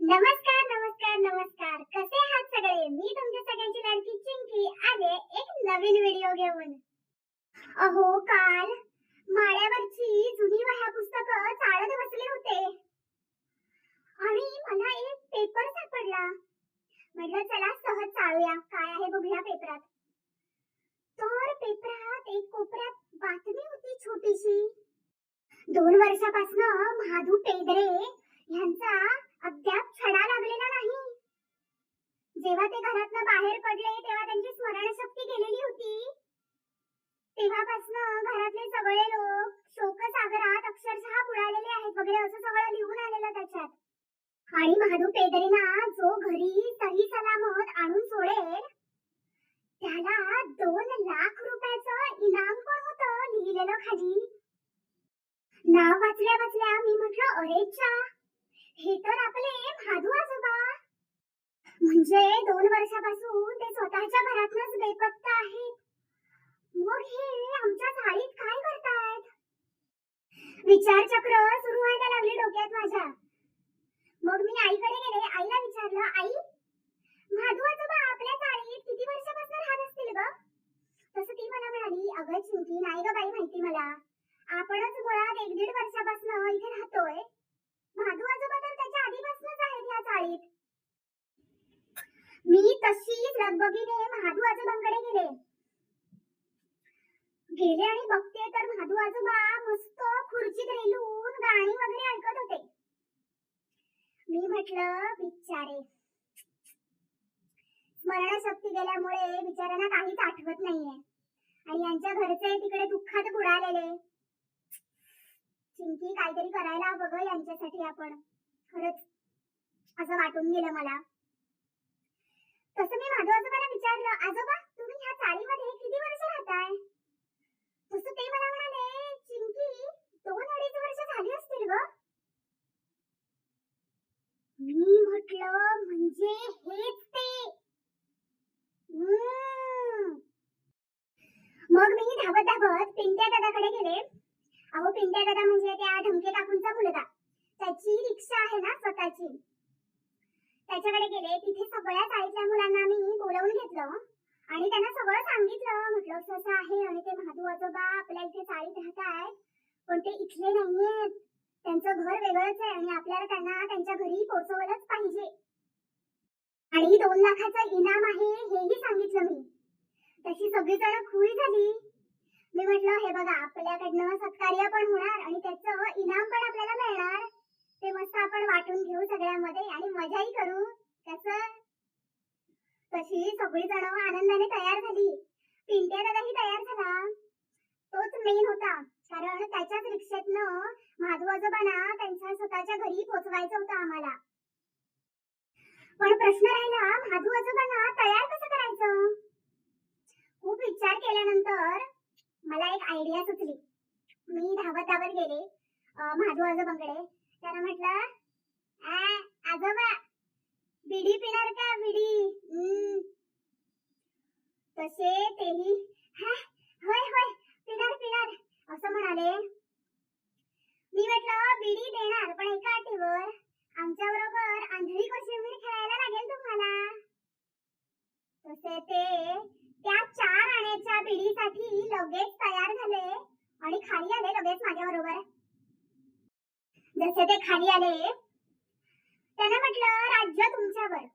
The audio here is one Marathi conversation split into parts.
नमस्कार नमस्कार नमस्कार. कसे आहात सगळे? मी तुमच्या सगळ्यांची लाडकी चिंकी. आले एक नवीन व्हिडिओ घेऊन. अहो काल माळ्यावरची जुनी वह्या पुस्तक चाळत बसले होते. आणि मला एक पेपर सापडला. म्हटलं चला सहज चाळूया काय आहे बघूया पेपरात. तर पेपरात एक कोपऱ्यात बातमी होती छोटीशी. दोन वर्षापासून महादू पेदरे यांचा अद्याप छडा लागलेला नाही. जेव्हा ते घरातनं बाहेर पडले तेव्हा त्यांची स्मरणशक्ती गेलेली होती. तेव्हापासनं घरातले सगळे लोक शोकसागरात अक्षरशः बुडालेले आहेत वगैरे असं सगळं लिहून आलेलं त्याच्यात. आणि महादू पेदरीना जो घरी सही सलामत आणून सोडेल त्याला दोन लाख रुपयाचं इनाम पण होत? लिहिलेलं खाली. नाव वाचल्या वाचल्या मी म्हटलं अरेच्या हे तर आपले भादू आजोबा हो म्हणजे दोन वर्षापासून ते स्वतःच्या घरातच बेपत्ता आहेत. मग हे आमच्या चाळीत काय करतायत? विचारचक्र सुरू व्हायला लागले डोक्यात माझ्या. मग मी आईकडे गेले आईला विचारलं आई भादू आजोबा आपल्या चाळीत किती वर्षापासून राहत असतील ग? तसं ती मला म्हणाली अगं चिंकी नाही ग बाई माहिती मला. आपणच मुळात एक दीड वर्षापासून इथे राहतोय. भादू आजोबा तर मी तशीच लगबगीने महादू आजोबांकडे गेले. गेले आणि बघते तर महादू आजोबा मस्त खुर्चीत रेलून गाणी वगैरे ऐकत होते. मी म्हटलं बिचारे. स्मरणशक्ती गेल्यामुळे बिचाऱ्यांना काहीच आठवत नाहीये. आणि यांच्या घरचे तिकडे दुःखात बुडालेले. चिंकी काहीतरी करायला हवं ग यांच्यासाठी आपण. खरंच असं वाटून गेलं मला. तसं मी माधव आजोबाला विचारलं आजोबा तुम्ही ह्या चाळीमध्ये किती वर्ष राहताय? तसं ते मला म्हणाले चिंकी दोन अडीच वर्ष झाली असतील ग. मी म्हटलं म्हणजे हेच ते. मग मी धावत धावत पिंट्या दादाकडे गेले. अहो पिंट्या दादा म्हणजे त्या ढमके काकूंचा मुलगा. त्याची रिक्षा आहे ना स्वतःची. त्याच्याकडे गेले तिथे सगळ्या चाळीतल्या मुलांना मी बोलवून घेतलं. आणि त्यांना सगळं सांगितलं. म्हटलं असं असं आहे आणि ते महादू आजोबा आपल्या इथे चाळीत राहत पण ते इथले नाहीयेत. त्यांचं घर वेगळंच आहे आणि आपल्याला त्यांना त्यांच्या घरी पोहोचवलंच पाहिजे. आणि दोन लाखाचं इनाम आहे हेही सांगितलं मी. तशी सगळी जण खुळी झाली. मी म्हटलं हे बघा आपल्याकडनं सत्कार्य पण होणार आणि त्याचं इनाम पण आपल्याला मिळणार ते मस्त आपण वाटून घेऊ सगळ्यामध्ये आणि मजाही करू. कसं? तशी सगळी जण आनंदाने तयार झाली. पिंट्या दादाही तयार झाला. तोच मेन होता. कारण त्याच्याच रिक्षेतनं माधू आजोबांना त्यांच्या स्वतःच्या घरी पोचवायचं होतं आम्हाला. पण प्रश्न राहिला माधू आजोबांना तयार कसं करायचं? खूप विचार केल्यानंतर मला एक आयडिया सुचली. मी धावत धावत गेले माधू आजोबांकडे. त्याला म्हटलं "आ, आजोबा बिडी पिणार का बिडी हम्म." तसे तेही "हा, होय होय पिणार पिणार असं म्हणाले मी म्हटलं बिडी देणार पण एका अटीवर आमच्या बरोबर आंधळी कोशिंबीर खेळायला लागेल तुम्हाला तसे ते त्या चार आण्याच्या बिडीसाठी लगेच तयार झाले आणि खाली आले लगेच माझ्या बरोबर जसे ते खाली आले त्याने म्हटलं राज्य तुमच्यावर.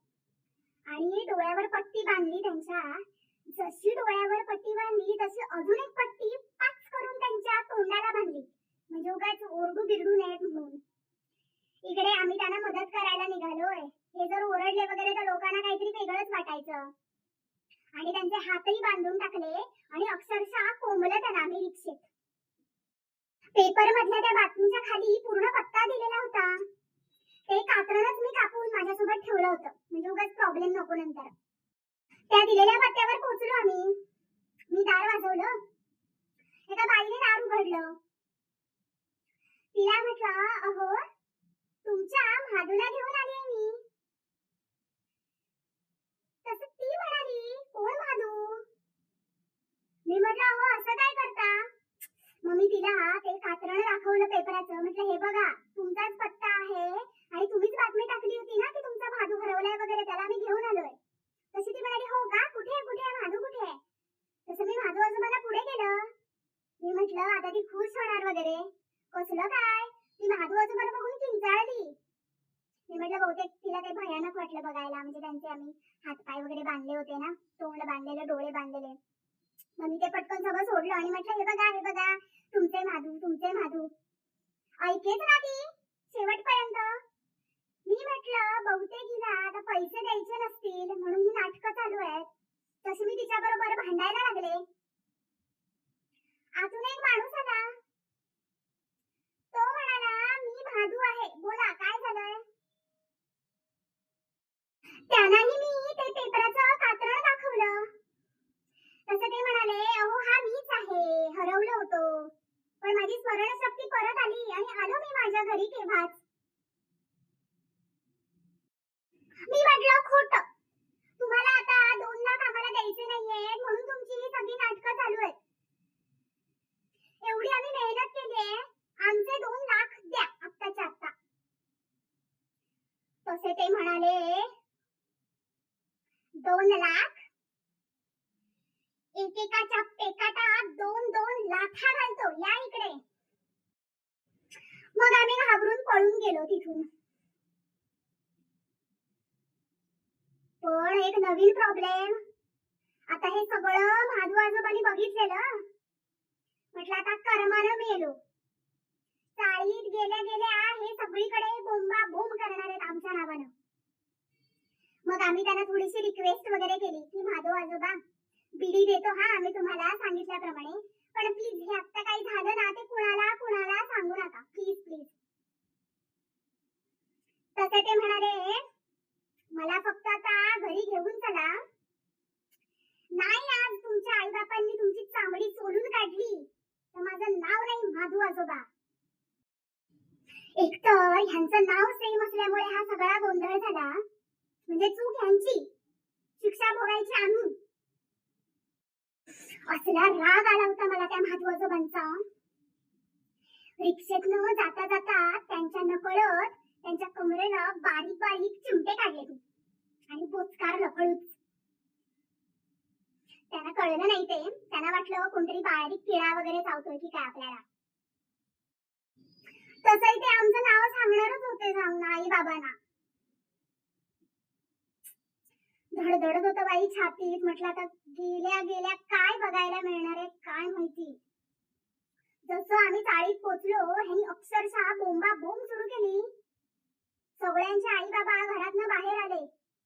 आणि डोळ्यावर पट्टी बांधली त्यांच्या. जशी डोळ्यावर पट्टी बांधली तशी अजून एक पट्टी पाच करून त्यांच्या तोंडाला बांधली. म्हणजे उगाच ओरडू बिरडू नयेत म्हणून. इकडे आम्ही त्यांना मदत करायला निघालोय. हे जर ओरडले वगैरे तर लोकांना काहीतरी वेगळंच वाटायचं. आणि त्यांचे हातही बांधून टाकले आणि अक्षरशः कोंबले त्यांना आम्ही रिक्षेत पेपर मधल्या त्या बातमीच्या खाली पूर्ण पत्ता दिलेला होता. ते कात्रणच मी कापून माझ्यासोबत ठेवलं होतं. म्हणजे उगाच प्रॉब्लेम नको नंतर. त्या दिलेल्या पत्त्यावर पोहोचलो आम्ही. मी दार वाजवलं. एका बाईने दार उघडलं. तिला म्हटलं अहो तुमच्या महादूला घेऊन आली करायचं? म्हटलं हे बघा तुमचाच पत्ता आहे आणि तुम्हीच बातमी टाकली होती ना की तुमचा भादू हरवलाय वगैरे त्याला मी घेऊन आलोय. तशी ती म्हणाली हो का? कुठे आहे कुठे आहे? भादू कुठे आहे? तसं मी भादू आजोबाला पुढे गेलं. मी म्हटलं आता ती खुश होणार वगैरे. कसलं काय? ती भादू आजोबाला बघून किंचाळली मी म्हटलं बहुतेक तिला काही भयानक वाटलं बघायला म्हणजे त्यांचे आम्ही हातपाय वगैरे बांधले होते ना तोंड बांधलेले डोळे बांधलेले. मग मी ते पटकन सगळं सोडलं आणि म्हटलं हे बघा हे बघा तुमचे माधू तुमचे माधू ऐकेच ना ती शेवटपर्यंत. मी म्हटलं बहुतेक हिला आता पैसे द्यायचे नसतील म्हणून ही नाटकं चालू आहेत. तशी मी तिच्या बरोबर भांडायला लागले आतून एक माणूस आला तो म्हणाला मी भादू आहे बोला काय झालंय त्यांनाही मी ते पेपराचं कात्रण दाखवलं तसं ते म्हणाले अहो हा मीच आहे हरवलो होतो पण माझी स्मरणशक्ती परत आली आणि आलो मी माझ्या घरी तेव्हाच. मी म्हटलं खोट. तुम्हाला आता दोन लाख आम्हाला द्यायचे नाहीये म्हणून तुमची ही सगळी नाटकं चालू आहेत. एवढी आम्ही मेहनत केली आहे आमचे दोन लाख द्या आत्ताच्या आत्ता. तसे ते म्हणाले दोन लाख एकेकाच्या पेकाटात दोन दोन लाथा घालतो या इकडे मग आम्ही घाबरून पळून गेलो तिथून. पण एक नवीन प्रॉब्लेम आता हे सगळं भादू आजोबांनी बघितलेलं. म्हटलं आता कर्मानं मेलो. चाळीत गेल्या गेल्या हे सगळीकडे बोंबा बोंब करणार आहेत आमच्या नावानं. मग आम्ही त्यांना थोडीशी रिक्वेस्ट वगैरे केली की माधव आजोबा बिडी देतो हा आम्ही तुम्हाला सांगितल्याप्रमाणे. पण प्लीज हे आता काही झालं ना ते कुणाला कुणाला सांगू नका. प्लीज प्लीज तसे ते म्हणाले मला फक्त आता घरी घेऊन चला. नाही आज तुमच्या आई बापांनी तुमची चांबडी चोरून काढली. तर माझं नाव नाही माधू आजोबा. एकतर ह्यांचं नाव सेम असल्यामुळे हा सगळा गोंधळ झाला. म्हणजे चूक ह्यांची. शिक्षा भोगायची आम्ही. असला राग आला होता मला त्या माधू आजोबांचा रिक्षेतनं जाता जाता त्यांच्या नकळत त्यांच्या कमरेला बारीक बारीक चिमटे काढले आणि पोचकार लकळूच त्यांना कळलं नाही ते. त्यांना वाटलं कोणतरी बारीक किडा वगैरे चावतोय की काय आपल्याला. तसंही ते आमचं नाव सांगणारच होते सांग आई बाबांना. धडधडत होतं बाई छातीत. म्हटलं आता गेल्या गेल्या काय बघायला मिळणार आहे? काय माहिती? जसं आम्ही चाळीत पोचलो ह्यांनी अक्षरशः बोंबा बोंब सुरू केली. सगळ्यांचे आई बाबा घरातनं बाहेर आले.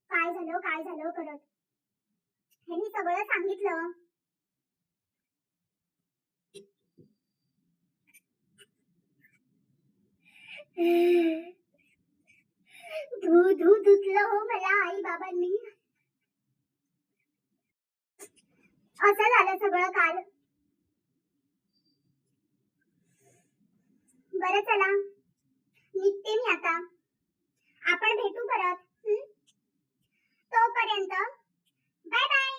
काय झालं काय झालं करत? ह्यांनी सगळं सांगितलं धू धू धुतलं हो मला आई बाबांनी असं झालं सगळं काल. बरं चला निघते मी आता. आपण भेटू परत तोपर्यंत बाय बाय.